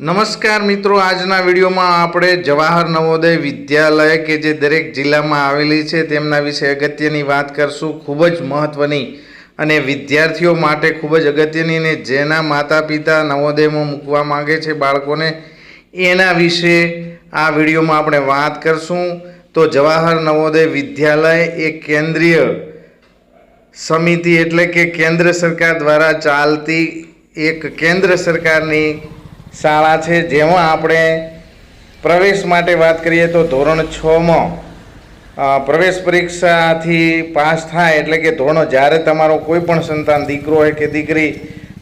નમસ્કાર મિત્રો, આજના વિડીયોમાં આપણે જવાહર નવોદય વિદ્યાલય કે જે દરેક જિલ્લામાં આવેલી છે તેમના વિશે અગત્યની વાત કરશું. ખૂબ જ મહત્ત્વની અને વિદ્યાર્થીઓ માટે ખૂબ જ અગત્યની અને જેના માતા પિતા નવોદયમાં મૂકવા માંગે છે બાળકોને, એના વિશે આ વિડીયોમાં આપણે વાત કરશું. તો જવાહર નવોદય વિદ્યાલય એ કેન્દ્રીય સમિતિ એટલે કે કેન્દ્ર સરકાર દ્વારા ચાલતી એક કેન્દ્ર સરકારની શાળા છે. જેમાં આપણે પ્રવેશ માટે વાત કરીએ તો ધોરણ છમાં પ્રવેશ પરીક્ષાથી પાસ થાય એટલે કે ધોરણ જ્યારે તમારો કોઈ પણ સંતાન દીકરો હોય કે દીકરી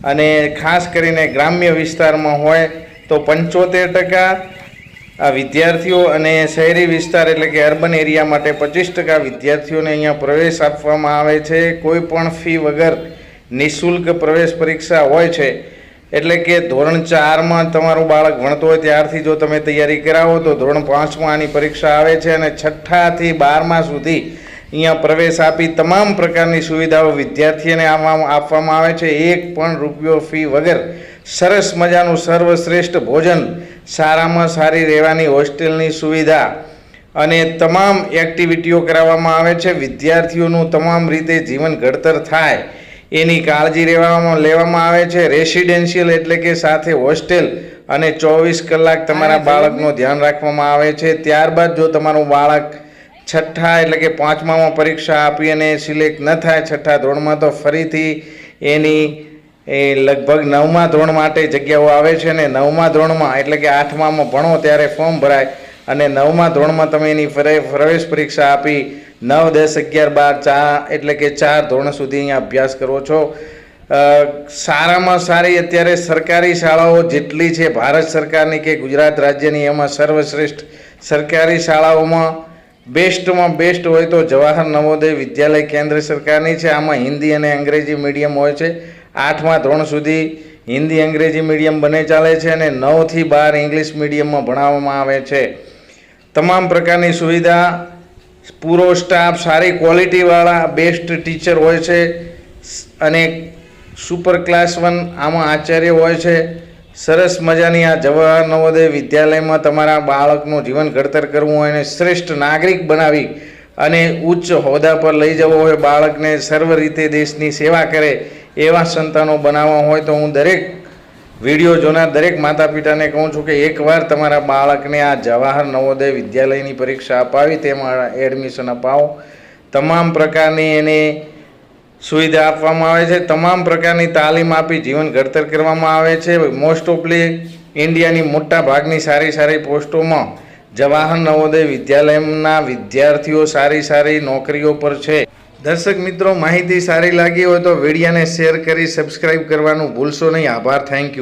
અને ખાસ કરીને ગ્રામ્ય વિસ્તારમાં હોય તો પંચોતેર ટકા વિદ્યાર્થીઓ અને શહેરી વિસ્તાર એટલે કે અર્બન એરિયા માટે પચીસ ટકા વિદ્યાર્થીઓને અહીંયા પ્રવેશ આપવામાં આવે છે. કોઈ પણ ફી વગર નિઃશુલ્ક પ્રવેશ પરીક્ષા હોય છે. એટલે કે ધોરણ ચારમાં તમારું બાળક ભણતો હોય ત્યારથી જો તમે તૈયારી કરાવો તો ધોરણ પાંચમાં આની પરીક્ષા આવે છે અને છઠ્ઠાથી બારમા સુધી અહીંયા પ્રવેશ આપી તમામ પ્રકારની સુવિધાઓ વિદ્યાર્થીઓને આપવામાં આવે છે. એક પણ રૂપિયો ફી વગર સરસ મજાનું સર્વશ્રેષ્ઠ ભોજન, સારામાં સારી રહેવાની હોસ્ટેલની સુવિધા અને તમામ એક્ટિવિટીઓ કરાવવામાં આવે છે. વિદ્યાર્થીઓનું તમામ રીતે જીવન ઘડતર થાય. એની કાળજી લેવામાં લેવામાં આવે છે. રેસિડેન્શિયલ એટલે કે સાથે હોસ્ટેલ અને ચોવીસ કલાક તમારા બાળકનું ધ્યાન રાખવામાં આવે છે. ત્યારબાદ જો તમારું બાળક છઠ્ઠા એટલે કે પાંચમામાં પરીક્ષા આપી અને સિલેક્ટ ન થાય છઠ્ઠા ધોરણમાં તો ફરીથી એની એ લગભગ નવમા ધોરણ માટે જગ્યાઓ આવે છે અને નવમા ધોરણમાં એટલે કે આઠમામાં ભણો ત્યારે ફોર્મ ભરાય. અને નવમા ધોરણમાં તમે એની પ્રવેશ પરીક્ષા આપી નવ, દસ, અગિયાર, બાર ચાર એટલે કે ચાર ધોરણ સુધી અહીંયા અભ્યાસ કરો છો. સારામાં સારી અત્યારે સરકારી શાળાઓ જેટલી છે, ભારત સરકારની કે ગુજરાત રાજ્યની, એમાં સર્વશ્રેષ્ઠ સરકારી શાળાઓમાં બેસ્ટમાં બેસ્ટ હોય તો જવાહર નવોદય વિદ્યાલય કેન્દ્ર સરકારની છે. આમાં હિન્દી અને અંગ્રેજી મીડિયમ હોય છે. આઠમા ધોરણ સુધી હિન્દી, અંગ્રેજી મીડિયમ બને ચાલે છે અને નવથી બાર ઇંગ્લિશ મીડિયમમાં ભણાવવામાં આવે છે. તમામ પ્રકારની સુવિધા, પૂરો સ્ટાફ સારી ક્વોલિટીવાળા બેસ્ટ ટીચર હોય છે, અને સુપર ક્લાસ વન આમાં આચાર્ય હોય છે. સરસ મજાની આ જવાહર નવોદય વિદ્યાલયમાં તમારા બાળકનું જીવન ઘડતર કરવું હોય અને શ્રેષ્ઠ નાગરિક બનાવી અને ઉચ્ચ હોદ્દા પર લઈ જવો હોય, બાળકને સર્વ રીતે દેશની સેવા કરે એવા સંતાનો બનાવવા હોય તો હું દરેક વીડિયો જોનાર દરેક માતા પિતાને કહું છું કે એકવાર તમારા બાળકને આ જવાહર નવોદય વિદ્યાલયની પરીક્ષા અપાવી, તેમાં એડમિશન અપાવો. તમામ પ્રકારની એની સુવિધા આપવામાં આવે છે. તમામ પ્રકારની તાલીમ આપી જીવન ઘડતર કરવામાં આવે છે. મોસ્ટ ઓફલી ઇન્ડિયાની મોટા ભાગની સારી સારી પોસ્ટોમાં જવાહર નવોદય વિદ્યાલયના વિદ્યાર્થીઓ સારી સારી નોકરીઓ પર છે. દર્શક મિત્રો, માહિતી સારી લાગી હોય તો વિડીયાને શેર કરી સબસ્ક્રાઈબ કરવાનું ભૂલશો નહીં. આભાર. Thank you